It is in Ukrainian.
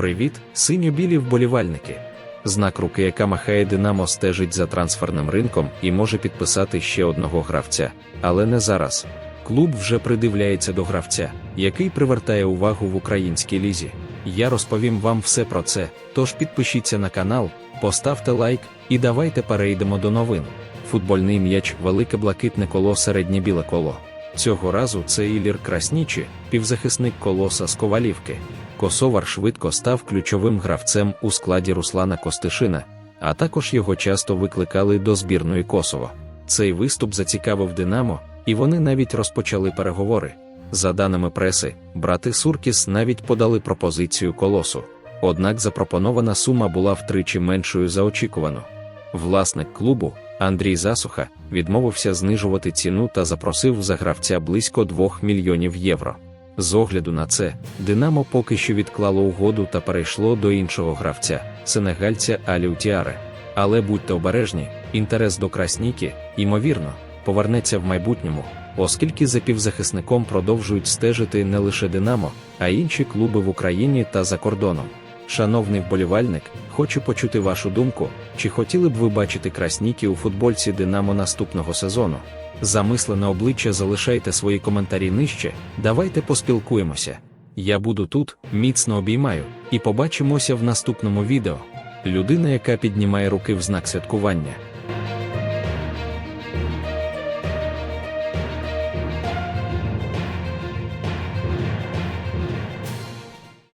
Привіт, синьо-білі вболівальники. Знак руки, яка махає Динамо, стежить за трансферним ринком і може підписати ще одного гравця, але не зараз. Клуб вже придивляється до гравця, який привертає увагу в українській лізі. Я розповім вам все про це, тож підпишіться на канал, поставте лайк і давайте перейдемо до новин. Футбольний м'яч велике блакитне коло середнє біле коло. Цього разу це Ілір Краснічі, півзахисник колоса з Ковалівки. Косовар швидко став ключовим гравцем у складі Руслана Костишина, а також його часто викликали до збірної Косово. Цей виступ зацікавив Динамо, і вони навіть розпочали переговори. За даними преси, брати Суркіс навіть подали пропозицію колосу. Однак запропонована сума була втричі меншою за очікувану. Власник клубу Андрій Засуха відмовився знижувати ціну та запросив за гравця близько 2 мільйонів євро. З огляду на це, Динамо поки що відклало угоду та перейшло до іншого гравця, сенегальця Аліу Тіаре. Але будьте обережні, інтерес до Красніки, ймовірно, повернеться в майбутньому, оскільки за півзахисником продовжують стежити не лише Динамо, а й інші клуби в Україні та за кордоном. Шановний вболівальник, хочу почути вашу думку, чи хотіли б ви бачити Красніки у футбольці Динамо наступного сезону? Замислене обличчя залишайте свої коментарі нижче, давайте поспілкуємося. Я буду тут, міцно обіймаю, і побачимося в наступному відео. Людина, яка піднімає руки в знак святкування.